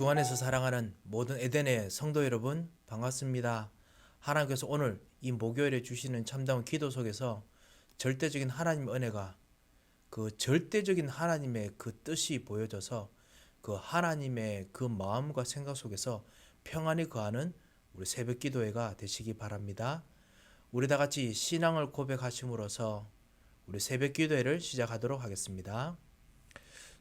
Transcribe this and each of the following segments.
주 안에서 사랑하는 모든 에덴의 성도 여러분 반갑습니다. 하나님께서 오늘 이 목요일에 주시는 참다운 기도 속에서 절대적인 하나님의 은혜가 그 절대적인 하나님의 그 뜻이 보여져서 그 하나님의 그 마음과 생각 속에서 평안히 거하는 우리 새벽 기도회가 되시기 바랍니다. 우리 다 같이 신앙을 고백하심으로써 우리 새벽 기도회를 시작하도록 하겠습니다.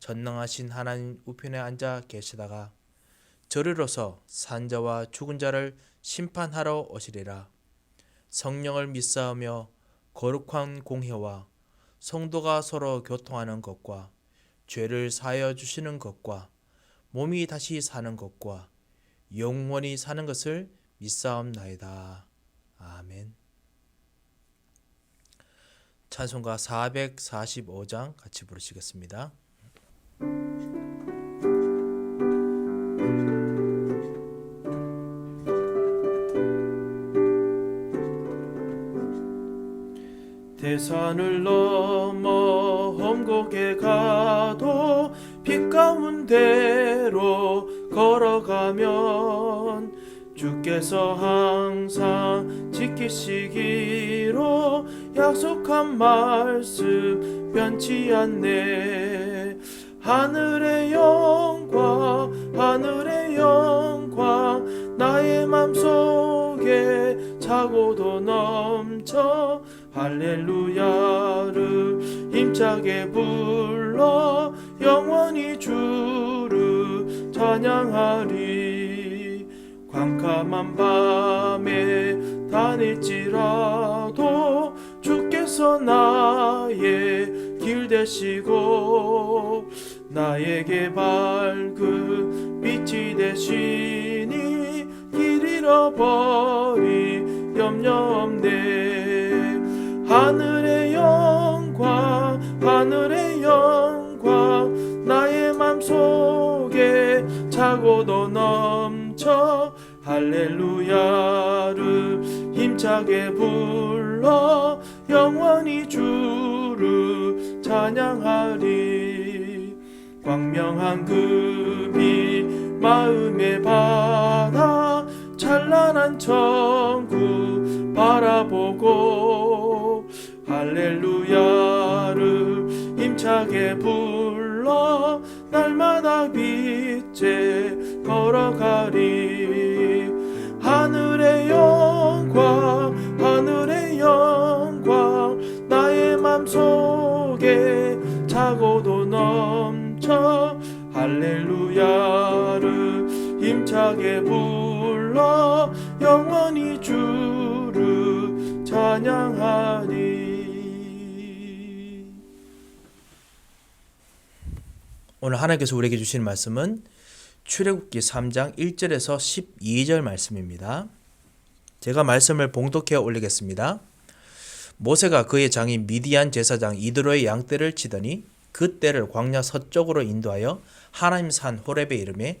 전능하신 하나님 우편에 앉아 계시다가 저리로서 산자와 죽은 자를 심판하러 오시리라. 성령을 믿사오며 거룩한 공회와 성도가 서로 교통하는 것과 죄를 사하여 주시는 것과 몸이 다시 사는 것과 영원히 사는 것을 믿사옵나이다. 아멘. 찬송가 445장 같이 부르시겠습니다. 대산을 넘어 험곡에 가도 빛 가운데로 걸어가면 주께서 항상 지키시기로 약속한 말씀 변치 않네 하늘의 영광 하늘의 영광 나의 맘속에 차고도 넘쳐 할렐루야를 힘차게 불러 영원히 주를 찬양하리. 캄캄한 밤에 다닐지라도 주께서 나의 길 되시고 나에게 밝은 빛이 되시니 길 잃어버리 염려 없네. 하늘의 영광 하늘의 영광 나의 맘속에 차고도 넘쳐 할렐루야를 힘차게 불러 영원히 주를 찬양하리 광명한 그 빛 마음에 받아 찬란한 천국 바라보고 할렐루야를 힘차게 불러 날마다 빛에 걸어가리. 하늘의 영광 하늘의 영광 힘차게 불러 영원히 주를 찬양하리 오늘 하나님께서 우리에게 주신 말씀은 출애굽기 3장 1절에서 12절 말씀입니다. 제가 말씀을 봉독해 올리겠습니다. 모세가 그의 장인 미디안 제사장 이드로의 양떼를 치더니 그 떼를 광야 서쪽으로 인도하여 하나님 산 호렙에 이름에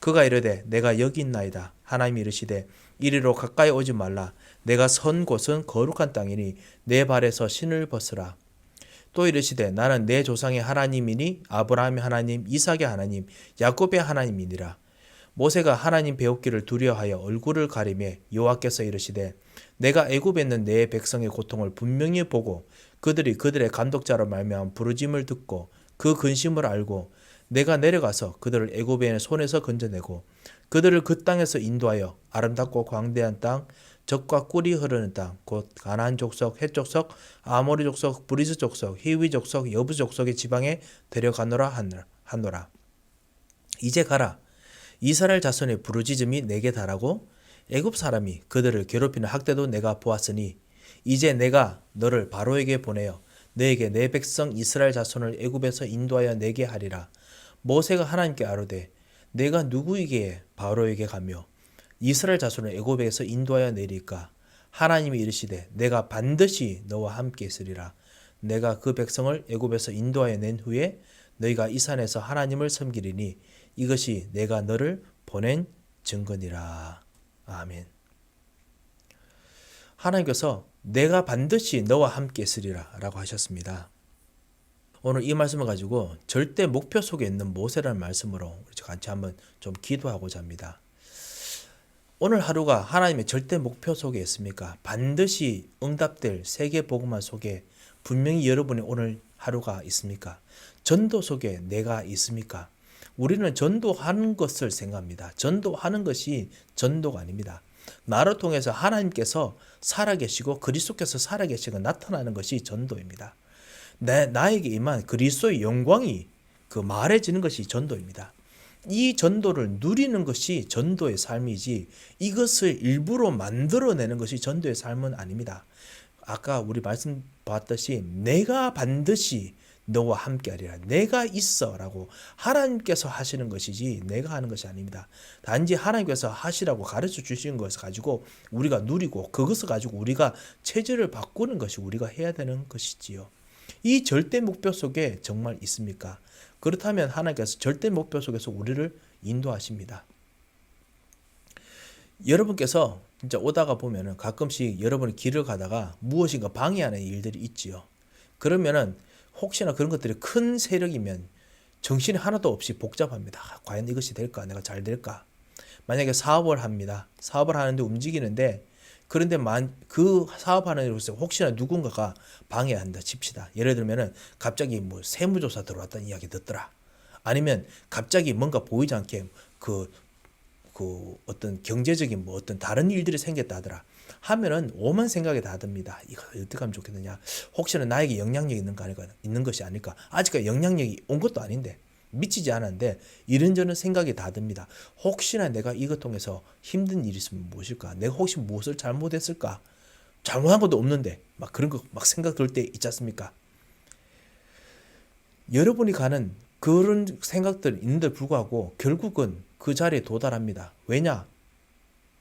그가 이르되 내가 여기 있나이다. 하나님이 이르시되 이리로 가까이 오지 말라. 내가 선 곳은 거룩한 땅이니 내 발에서 신을 벗으라. 또 이르시되 나는 내 조상의 하나님이니 아브라함의 하나님, 이삭의 하나님, 야곱의 하나님이니라. 모세가 하나님 배웠기를 두려워하여 얼굴을 가리매 여호와께서 이르시되 내가 애굽에 있는 내 백성의 고통을 분명히 보고 그들이 그들의 감독자로 말미암아 부르짐을 듣고 그 근심을 알고 내가 내려가서 그들을 애굽의 손에서 건져내고 그들을 그 땅에서 인도하여 아름답고 광대한 땅 적과 꿀이 흐르는 땅, 곧 가나안 족속, 헷 족속, 아모리 족속, 브리스 족속, 히위 족속, 여부 족속의 지방에 데려가노라 하노라. 이제 가라. 이스라엘 자손의 부르짖음이 내게 달하고 애굽 사람이 그들을 괴롭히는 학대도 내가 보았으니 이제 내가 너를 바로에게 보내어 너에게 내 백성 이스라엘 자손을 애굽에서 인도하여 내게 하리라. 모세가 하나님께 아뢰되 내가 누구에게 바로에게 가며 이스라엘 자손을 애굽에서 인도하여 내릴까? 하나님이 이르시되 내가 반드시 너와 함께 있으리라. 내가 그 백성을 애굽에서 인도하여 낸 후에 너희가 이 산에서 하나님을 섬기리니 이것이 내가 너를 보낸 증거니라. 아멘. 하나님께서 내가 반드시 너와 함께 있으리라 라고 하셨습니다. 오늘 이 말씀을 가지고 절대 목표 속에 있는 모세라는 말씀으로 같이 한번 좀 기도하고자 합니다. 오늘 하루가 하나님의 절대 목표 속에 있습니까? 반드시 응답될 세계 복음화 속에 분명히 여러분의 오늘 하루가 있습니까? 전도 속에 내가 있습니까? 우리는 전도하는 것을 생각합니다. 전도하는 것이 전도가 아닙니다. 나를 통해서 하나님께서 살아계시고 그리스도께서 살아계시고 나타나는 것이 전도입니다. 내, 나에게 임한 그리스도의 영광이 그 말해지는 것이 전도입니다. 이 전도를 누리는 것이 전도의 삶이지 이것을 일부러 만들어내는 것이 전도의 삶은 아닙니다. 아까 우리 말씀 봤듯이 내가 반드시 너와 함께하리라. 내가 있어라고 하나님께서 하시는 것이지 내가 하는 것이 아닙니다. 단지 하나님께서 하시라고 가르쳐 주신 것을 가지고 우리가 누리고 그것을 가지고 우리가 체질을 바꾸는 것이 우리가 해야 되는 것이지요. 이 절대 목표 속에 정말 있습니까? 그렇다면 하나님께서 절대 목표 속에서 우리를 인도하십니다. 여러분께서 진짜 오다가 보면은 가끔씩 여러분이 길을 가다가 무엇인가 방해하는 일들이 있지요. 그러면은 혹시나 그런 것들이 큰 세력이면 정신이 하나도 없이 복잡합니다. 아, 과연 이것이 될까? 내가 잘 될까? 만약에 사업을 합니다. 사업을 하는데 움직이는데 그런데 만, 그 사업하는 일로서 혹시나 누군가가 방해한다 칩시다. 예를 들면은 갑자기 뭐 세무조사 들어왔다는 이야기 듣더라. 아니면 갑자기 뭔가 보이지 않게 그, 그 어떤 경제적인 뭐 어떤 다른 일들이 생겼다 하더라. 하면은 오만 생각이 다 듭니다. 이거 어떻게 하면 좋겠느냐. 혹시나 나에게 영향력이 있는 거 아닐까, 있는 것이 아닐까. 아직까지 영향력이 온 것도 아닌데 미치지 않았는데 이런저런 생각이 다 듭니다. 혹시나 내가 이것 통해서 힘든 일이 있으면 무엇일까? 내가 혹시 무엇을 잘못했을까? 잘못한 것도 없는데 막 그런 거 막 생각 들 때 있지 않습니까? 여러분이 가는 그런 생각들 있는데 불구하고 결국은 그 자리에 도달합니다. 왜냐?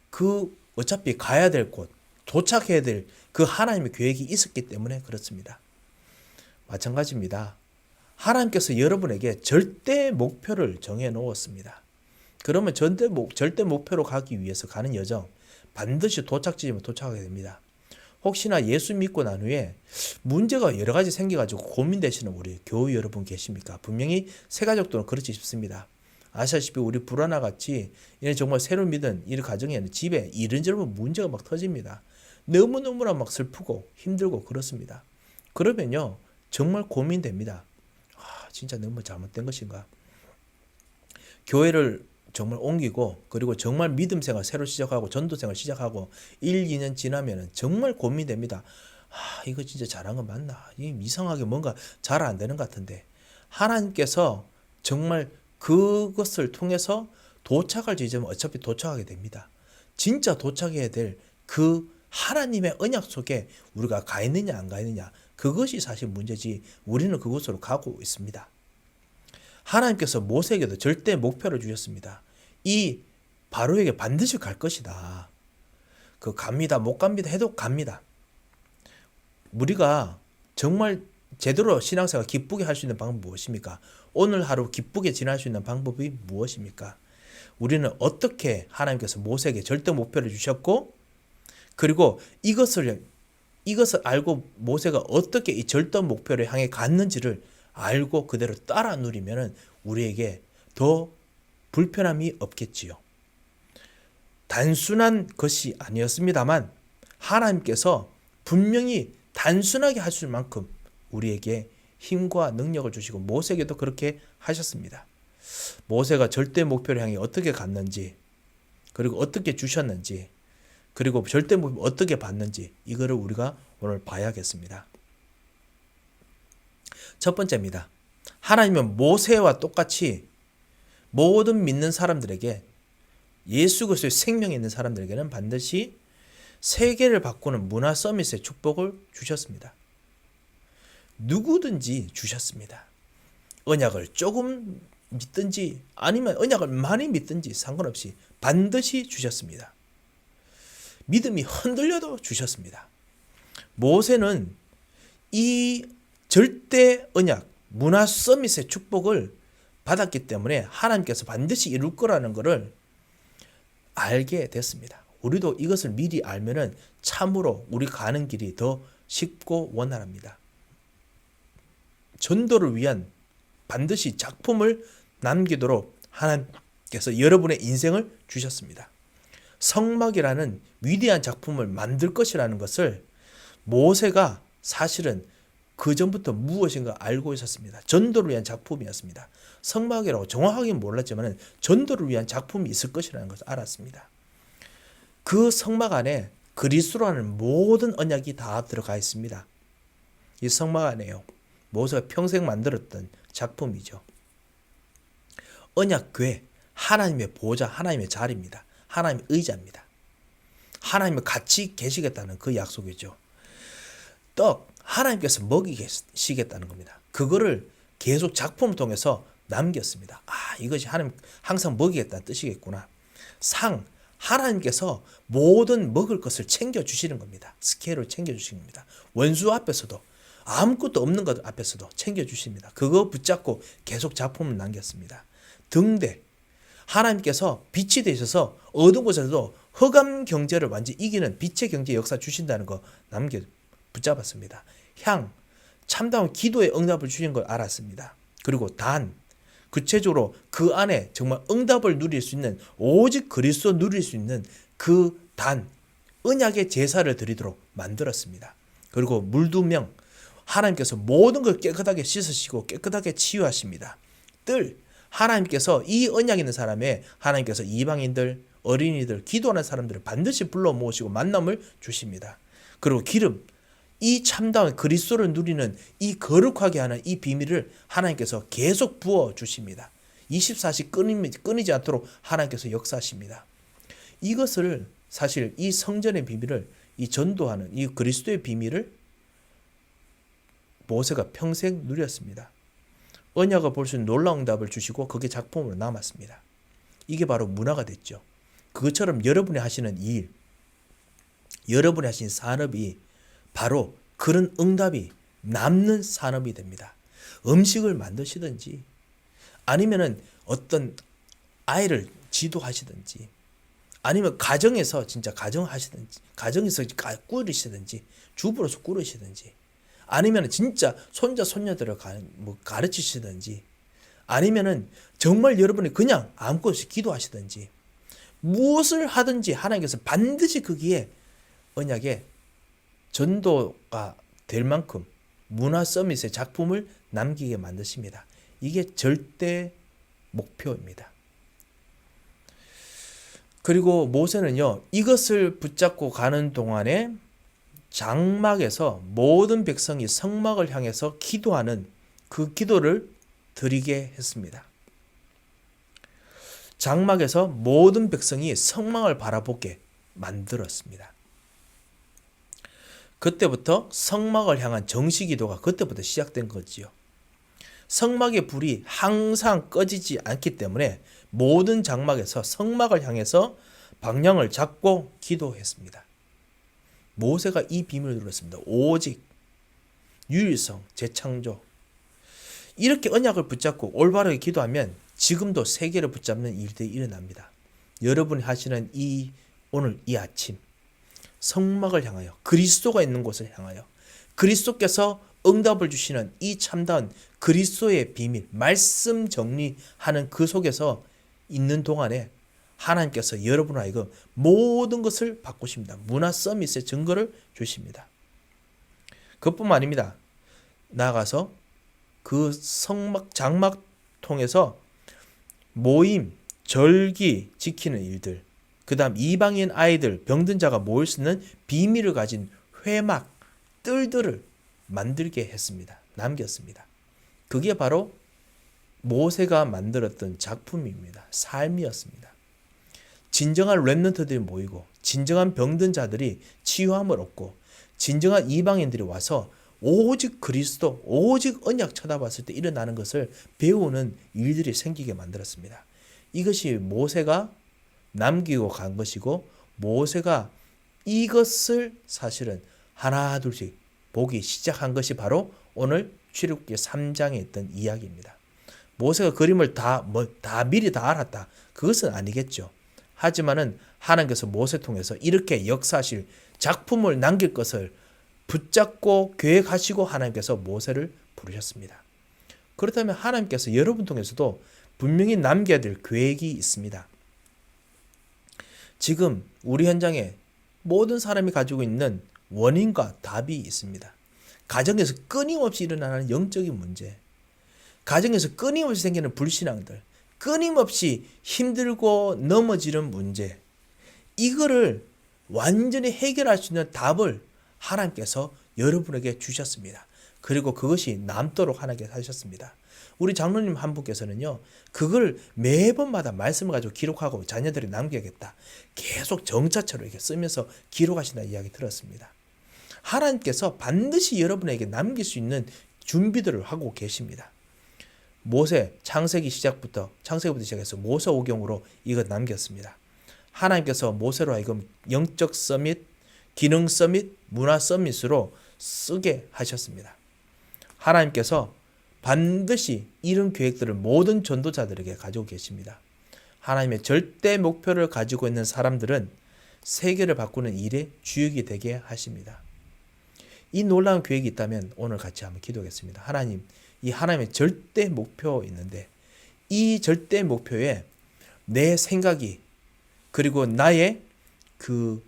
그 어차피 가야 될 곳, 도착해야 될 그 하나님의 계획이 있었기 때문에 그렇습니다. 마찬가지입니다. 하나님께서 여러분에게 절대 목표를 정해 놓았습니다. 그러면 절대, 목, 절대 목표로 가기 위해서 가는 여정 반드시 도착지점에 도착하게 됩니다. 혹시나 예수 믿고 난 후에 문제가 여러 가지 생겨가지고 고민되시는 우리 교우 여러분 계십니까? 분명히 세가족들은 그렇지 싶습니다. 아시다시피 우리 불안화 같이 정말 새로 믿은 이 가정에는 집에 이런저런 문제가 막 터집니다. 너무너무나 막 슬프고 힘들고 그렇습니다. 그러면요 정말 고민됩니다. 진짜 너무 잘못된 것인가? 교회를 정말 옮기고 그리고 정말 믿음 생활 새로 시작하고 전도 생활 시작하고 1, 2년 지나면은 정말 고민됩니다. 아, 이거 진짜 잘한 거 맞나? 이상하게 뭔가 잘 안 되는 것 같은데. 하나님께서 정말 그것을 통해서 도착할 지점은 어차피 도착하게 됩니다. 진짜 도착해야 될 그 하나님의 언약 속에 우리가 가 있느냐 안 가 있느냐 그것이 사실 문제지 우리는 그곳으로 가고 있습니다. 하나님께서 모세에게도 절대 목표를 주셨습니다. 이 바로에게 반드시 갈 것이다. 그 갑니다, 못 갑니다 해도 갑니다. 우리가 정말 제대로 신앙생활 기쁘게 할 수 있는 방법이 무엇입니까? 오늘 하루 기쁘게 지날 수 있는 방법이 무엇입니까? 우리는 어떻게 하나님께서 모세에게 절대 목표를 주셨고, 그리고 이것을 이것을 알고 모세가 어떻게 이 절대 목표를 향해 갔는지를 알고 그대로 따라 누리면 우리에게 더 불편함이 없겠지요. 단순한 것이 아니었습니다만 하나님께서 분명히 단순하게 하실 만큼 우리에게 힘과 능력을 주시고 모세에게도 그렇게 하셨습니다. 모세가 절대 목표를 향해 어떻게 갔는지 그리고 어떻게 주셨는지 그리고 절대 복음 어떻게 받는지 이거를 우리가 오늘 봐야겠습니다. 첫 번째입니다. 하나님은 모세와 똑같이 모든 믿는 사람들에게 예수 그리스도의 생명이 있는 사람들에게는 반드시 세계를 바꾸는 문화 서밋의 축복을 주셨습니다. 누구든지 주셨습니다. 언약을 조금 믿든지 아니면 언약을 많이 믿든지 상관없이 반드시 주셨습니다. 믿음이 흔들려도 주셨습니다. 모세는 이 절대 언약 문화 서밋의 축복을 받았기 때문에 하나님께서 반드시 이룰 거라는 것을 알게 됐습니다. 우리도 이것을 미리 알면은 참으로 우리 가는 길이 더 쉽고 원활합니다. 전도를 위한 반드시 작품을 남기도록 하나님께서 여러분의 인생을 주셨습니다. 성막이라는 위대한 작품을 만들 것이라는 것을 모세가 사실은 그 전부터 무엇인가 알고 있었습니다. 전도를 위한 작품이었습니다. 성막이라고 정확하게 몰랐지만 전도를 위한 작품이 있을 것이라는 것을 알았습니다. 그 성막 안에 그리스도라는 모든 언약이 다 들어가 있습니다. 이 성막 안에요. 모세가 평생 만들었던 작품이죠. 언약궤 하나님의 보좌, 하나님의 자리입니다. 하나님의 의자입니다. 하나님을 같이 계시겠다는 그 약속이죠. 떡 하나님께서 먹이시겠다는 겁니다. 그거를 계속 작품을 통해서 남겼습니다. 아, 이것이 하나님 항상 먹이겠다는 뜻이겠구나. 상 하나님께서 모든 먹을 것을 챙겨 주시는 겁니다. 스케일을 챙겨 주시는 겁니다. 원수 앞에서도 아무것도 없는 것 앞에서도 챙겨 주십니다. 그거 붙잡고 계속 작품을 남겼습니다. 등대 하나님께서 빛이 되셔서 어두운 곳에서도 흑암 경제를 완전히 이기는 빛의 경제 역사 주신다는 거 남겨 붙잡았습니다. 향 참다운 기도의 응답을 주신 걸 알았습니다. 그리고 단 구체적으로 그 안에 정말 응답을 누릴 수 있는 오직 그리스도 누릴 수 있는 그 단 언약의 제사를 드리도록 만들었습니다. 그리고 물두명 하나님께서 모든 걸 깨끗하게 씻으시고 깨끗하게 치유하십니다. 뜰 하나님께서 이 언약 있는 사람의 하나님께서 이방인들 어린이들 기도하는 사람들을 반드시 불러 모으시고 만남을 주십니다. 그리고 기름 이 참다운 그리스도를 누리는 이 거룩하게 하는 이 비밀을 하나님께서 계속 부어 주십니다. 24시 끊이지 않도록 하나님께서 역사하십니다. 이것을 사실 이 성전의 비밀을 이 전도하는 이 그리스도의 비밀을 모세가 평생 누렸습니다. 언약을 볼 수 있는 놀라운 답을 주시고 그게 작품으로 남았습니다. 이게 바로 문화가 됐죠. 그것처럼 여러분이 하시는 일, 여러분이 하신 산업이 바로 그런 응답이 남는 산업이 됩니다. 음식을 만드시든지 아니면은 어떤 아이를 지도하시든지 아니면 가정에서 진짜 가정 하시든지 가정에서 꾸리시든지 주부로서 꾸리시든지 아니면 진짜 손자 손녀들을 뭐 가르치시든지 아니면은 정말 여러분이 그냥 아무것도 없이 기도하시든지 무엇을 하든지 하나님께서 반드시 거기에 언약에 전도가 될 만큼 문화 서밋의 작품을 남기게 만드십니다. 이게 절대 목표입니다. 그리고 모세는요, 이것을 붙잡고 가는 동안에 장막에서 모든 백성이 성막을 향해서 기도하는 그 기도를 드리게 했습니다. 장막에서 모든 백성이 성막을 바라보게 만들었습니다. 그때부터 성막을 향한 정식 기도가 그때부터 시작된 거지요. 성막의 불이 항상 꺼지지 않기 때문에 모든 장막에서 성막을 향해서 방향을 잡고 기도했습니다. 모세가 이 비밀을 들었습니다. 오직 유일성, 재창조. 이렇게 언약을 붙잡고 올바르게 기도하면 지금도 세계를 붙잡는 일들이 일어납니다. 여러분이 하시는 이 오늘 이 아침 성막을 향하여 그리스도가 있는 곳을 향하여 그리스도께서 응답을 주시는 이 참다운 그리스도의 비밀 말씀 정리하는 그 속에서 있는 동안에 하나님께서 여러분 하여금 모든 것을 바꾸십니다. 문화 서밋의 증거를 주십니다. 그뿐만 아닙니다. 나가서 그 성막 장막 통해서 모임 절기 지키는 일들 그다음 이방인 아이들 병든 자가 모일 수 있는 비밀을 가진 회막 뜰들을 만들게 했습니다. 남겼습니다. 그게 바로 모세가 만들었던 작품입니다. 삶이었습니다. 진정한 렘넌트들이 모이고 진정한 병든 자들이 치유함을 얻고 진정한 이방인들이 와서 오직 그리스도, 오직 언약 쳐다봤을 때 일어나는 것을 배우는 일들이 생기게 만들었습니다. 이것이 모세가 남기고 간 것이고 모세가 이것을 사실은 하나 둘씩 보기 시작한 것이 바로 오늘 출애굽기 3장에 있던 이야기입니다. 모세가 그림을 다, 뭐, 다 미리 다 알았다. 그것은 아니겠죠. 하지만은 하나님께서 모세 통해서 이렇게 역사하실 작품을 남길 것을 붙잡고 계획하시고 하나님께서 모세를 부르셨습니다. 그렇다면 하나님께서 여러분 통해서도 분명히 남겨야 될 계획이 있습니다. 지금 우리 현장에 모든 사람이 가지고 있는 원인과 답이 있습니다. 가정에서 끊임없이 일어나는 영적인 문제, 가정에서 끊임없이 생기는 불신앙들, 끊임없이 힘들고 넘어지는 문제, 이거를 완전히 해결할 수 있는 답을 하나님께서 여러분에게 주셨습니다. 그리고 그것이 남도록 하나님께서 하셨습니다. 우리 장로님 한 분께서는요, 그걸 매번마다 말씀을 가지고 기록하고 자녀들이 남겨야겠다. 계속 정자처럼 이렇게 쓰면서 기록하신다 이야기 들었습니다. 하나님께서 반드시 여러분에게 남길 수 있는 준비들을 하고 계십니다. 모세 창세기 시작부터 창세기부터 시작해서 모세 오경으로 이것 남겼습니다. 하나님께서 모세로 하여금 영적 서밋, 기능 서밋, 문화 서밋으로 쓰게 하셨습니다. 하나님께서 반드시 이런 계획들을 모든 전도자들에게 가지고 계십니다. 하나님의 절대 목표를 가지고 있는 사람들은 세계를 바꾸는 일에 주역이 되게 하십니다. 이 놀라운 계획이 있다면 오늘 같이 한번 기도하겠습니다. 하나님, 이 하나님의 절대 목표 있는데 이 절대 목표에 내 생각이 그리고 나의 그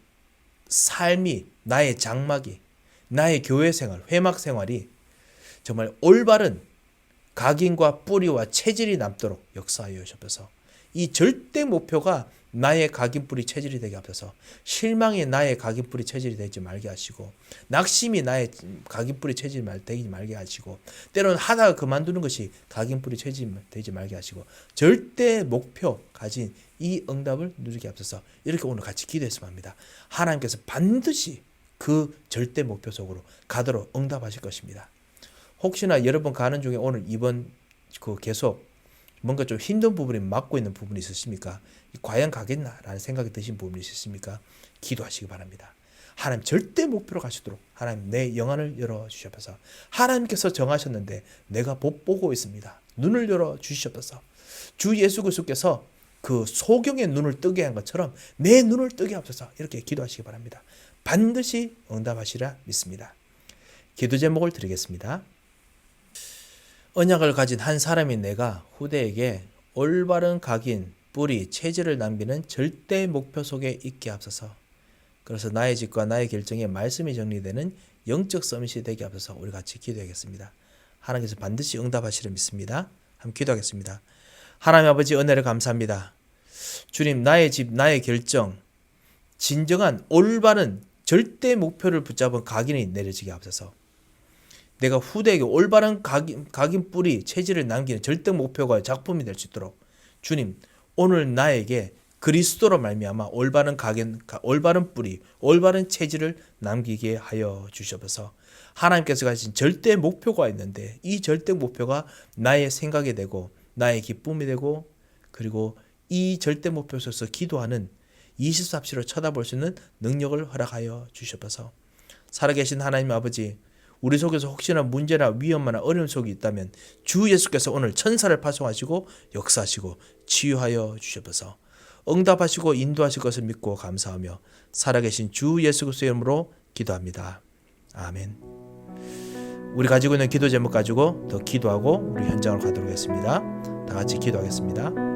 삶이 나의 장막이 나의 교회 생활, 회막 생활이 정말 올바른 각인과 뿌리와 체질이 남도록 역사하여 주셔서 이 절대 목표가 나의 각인뿌리 체질이 되게 하셔서 실망이 나의 각인뿌리 체질이 되지 말게 하시고 낙심이 나의 각인뿌리 체질이 되지 말게 하시고 때로는 하다가 그만두는 것이 각인뿌리 체질이 되지 말게 하시고 절대 목표 가진 이 응답을 누리게 하셔서 이렇게 오늘 같이 기도했으면 합니다. 하나님께서 반드시 그 절대 목표 속으로 가도록 응답하실 것입니다. 혹시나 여러분 가는 중에 오늘 이번 그 계속 뭔가 좀 힘든 부분이 막고 있는 부분이 있으십니까? 과연 가겠나라는 생각이 드신 부분이 있으십니까? 기도하시기 바랍니다. 하나님 절대 목표로 가시도록 하나님 내 영안을 열어 주시옵소서. 하나님께서 정하셨는데 내가 못 보고 있습니다. 눈을 열어 주시옵소서. 주 예수 그리스도께서 그 소경의 눈을 뜨게 한 것처럼 내 눈을 뜨게 하옵소서. 이렇게 기도하시기 바랍니다. 반드시 응답하시라 믿습니다. 기도 제목을 드리겠습니다. 언약을 가진 한 사람인 내가 후대에게 올바른 각인, 뿌리, 체질을 남기는 절대 목표 속에 있게 앞서서 그래서 나의 짓과 나의 결정에 말씀이 정리되는 영적 서밋이 되게 앞서서 우리 같이 기도하겠습니다. 하나님께서 반드시 응답하시려 믿습니다. 함께 기도하겠습니다. 하나님 아버지 은혜를 감사합니다. 주님 나의 집, 나의 결정, 진정한 올바른 절대 목표를 붙잡은 각인이 내려지게 앞서서 내가 후대에게 올바른 각인, 각인 뿌리 체질을 남기는 절대 목표가 작품이 될 수 있도록 주님 오늘 나에게 그리스도로 말미암아 올바른 각인, 올바른 뿌리, 올바른 체질을 남기게 하여 주셔서. 하나님께서 가진 절대 목표가 있는데 이 절대 목표가 나의 생각이 되고 나의 기쁨이 되고 그리고 이 절대 목표 속에서 기도하는 24시로 쳐다볼 수 있는 능력을 허락하여 주셔서. 살아계신 하나님 아버지 우리 속에서 혹시나 문제나 위험이나 어려움 속이 있다면 주 예수께서 오늘 천사를 파송하시고 역사하시고 치유하여 주셔서 응답하시고 인도하실 것을 믿고 감사하며 살아계신 주 예수 그리스도의 이름으로 기도합니다. 아멘. 우리 가지고 있는 기도 제목 가지고 더 기도하고 우리 현장을 가도록 하겠습니다. 다 같이 기도하겠습니다.